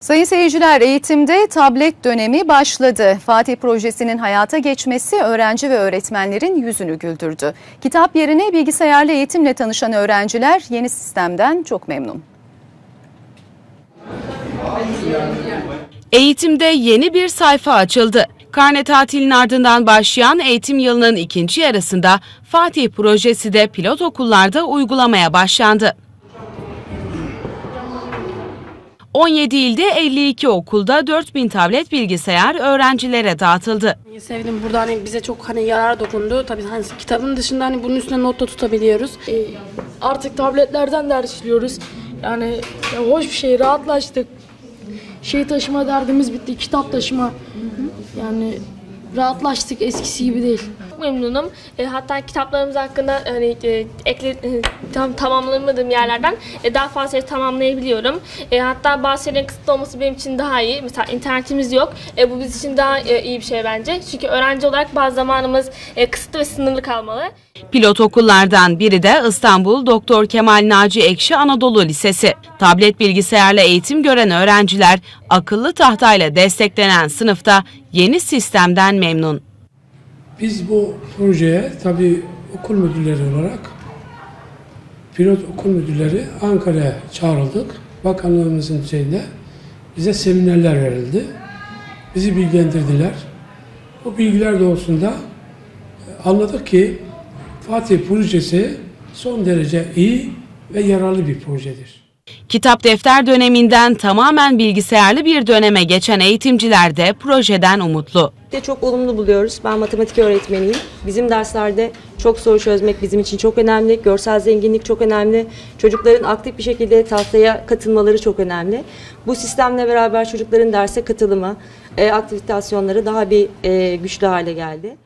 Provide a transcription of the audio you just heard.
Sayın seyirciler eğitimde tablet dönemi başladı. Fatih projesinin hayata geçmesi öğrenci ve öğretmenlerin yüzünü güldürdü. Kitap yerine bilgisayarlı eğitimle tanışan öğrenciler yeni sistemden çok memnun. Eğitimde yeni bir sayfa açıldı. Karne tatilinin ardından başlayan eğitim yılının ikinci yarısında Fatih projesi de pilot okullarda uygulamaya başlandı. 17 ilde 52 okulda 4000 tablet bilgisayar öğrencilere dağıtıldı. Sevdim burada hani bize çok hani yarar dokundu. Tabii hani kitabın dışında hani bunun üstüne not da tutabiliyoruz. E, artık tabletlerden ders işliyoruz. Yani ya hoş bir şey, rahatlaştık. Şey taşıma derdimiz bitti, kitap taşıma. Yani rahatlaştık, eskisi gibi değil. Memnunum. E, hatta kitaplarımız hakkında hani e, ekle, e, tam tamamlamadığım yerlerden e, daha fazla şey tamamlayabiliyorum. E, hatta bazı şeylerin kısıtlı olması benim için daha iyi. Mesela internetimiz yok. E, bu biz için daha e, iyi bir şey bence. Çünkü öğrenci olarak bazı zamanımız e, kısıtlı ve sınırlı kalmalı. Pilot okullardan biri de İstanbul Doktor Kemal Naci Ekşi Anadolu Lisesi. Tablet bilgisayarla eğitim gören öğrenciler akıllı tahtayla desteklenen sınıfta yeni sistemden memnun. Biz bu projeye tabii okul müdürleri olarak pilot okul müdürleri Ankara'ya çağrıldık. Bakanlığımızın düzeyinde bize seminerler verildi. Bizi bilgilendirdiler. Bu bilgiler doğrultusunda e, anladık ki Fatih projesi son derece iyi ve yararlı bir projedir. Kitap defter döneminden tamamen bilgisayarlı bir döneme geçen eğitimciler de projeden umutlu. de çok olumlu buluyoruz. Ben matematik öğretmeniyim. Bizim derslerde çok soru çözmek bizim için çok önemli. Görsel zenginlik çok önemli. Çocukların aktif bir şekilde tahtaya katılmaları çok önemli. Bu sistemle beraber çocukların derse katılımı, e, aktivitasyonları daha bir e, güçlü hale geldi.